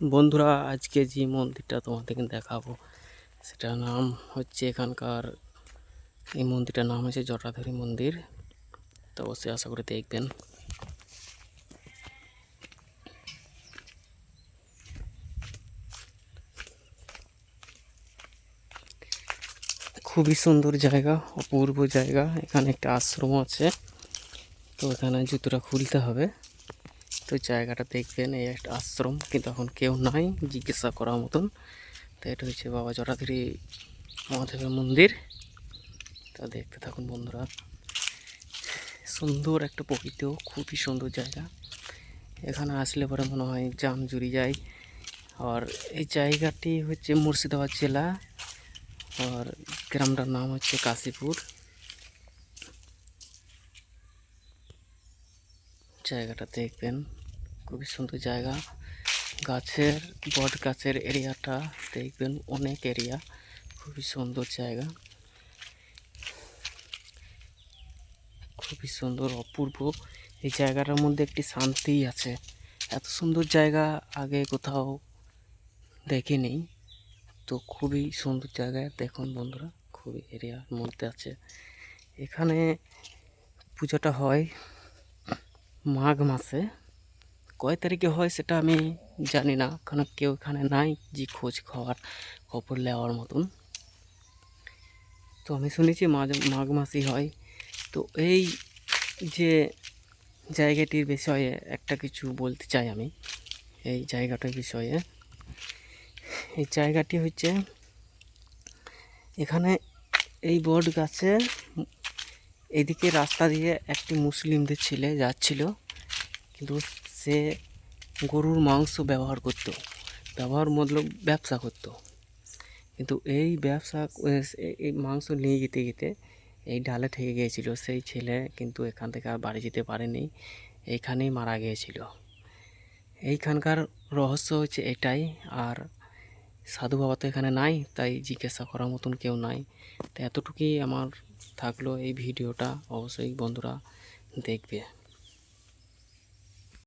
বন্ধুরা, আজকে যে মন্দিরটা তোমাদেরকে দেখাবো, সেটার নাম হচ্ছে এখানকার, এই মন্দিরটার নাম হচ্ছে জটাধারী মন্দির। তো অবশ্যই আশা করে দেখবেন। খুবই সুন্দর জায়গা, অপূর্ব জায়গা। এখানে একটা আশ্রম আছে। তো এখানে জুতোটা খুলতে হবে। তো জায়গাটা দেখবেন, এই একটা আশ্রম, কিন্তু এখন কেউ নাই, জিজ্ঞাসা করার মতন। তো এটা হচ্ছে বাবা জটাধারী মহাদেবের মন্দির। তা দেখতে থাকুন বন্ধুরা। সুন্দর একটা প্রকৃতি খুবই সুন্দর জায়গা। এখানে আসলে পরে মনে হয় জাম জুড়ি যায়। আর এই জায়গাটি হচ্ছে মুর্শিদাবাদ জেলা। আর গ্রামটার নাম হচ্ছে কাশীপুর। জায়গাটা দেখবেন। খুবই সুন্দর জায়গা। গাছের, বট গাছের এরিয়াটা দেখবেন অনেক এরিয়া। খুবই সুন্দর জায়গা। খুবই সুন্দর, অপূর্ব। এই জায়গাটার মধ্যে একটি শান্তি আছে। এত সুন্দর জায়গা আগে কোথাও দেখিনি। তো খুবই সুন্দর জায়গা। দেখুন বন্ধুরা, খুবই এরিয়ার মধ্যে আছে। এখানে পুজোটা হয় মাঘ মাসে। কয় তারিখে হয় সেটা আমি জানি না। কারণ কেউ এখানে নাই যে খোঁজ খাওয়ার খবর নেওয়ার মতন। তো আমি শুনেছি মাঝ, মাঘ মাসেই হয়। তো এই যে জায়গাটির বিষয়ে একটা কিছু বলতে চাই আমি। এই জায়গাটার বিষয়ে। এই জায়গাটি হচ্ছে, এখানে এই বট গাছে এদিকে রাস্তা দিয়ে একটি মুসলিমদের ছেলে যাচ্ছিল। কিন্তু সে গরুর মাংস ব্যবহার করত, ব্যবহার মতলব ব্যবসা করত। কিন্তু এই ব্যবসা, এই মাংস নিয়ে যেতে যেতে এই ডালে থেকে গিয়েছিল। সেই ছেলে কিন্তু এখান থেকে আর বাড়ি যেতে পারেনি, এইখানেই মারা গিয়েছিল। এইখানকার রহস্য হচ্ছে এটাই, আর সাধু বাবা তো এখানে নাই, তাই জিজ্ঞাসা করার মতন কেউ নাই। তো এতটুকুই আমার থাকল এই ভিডিওটা, অবশ্যই বন্ধুরা দেখবে।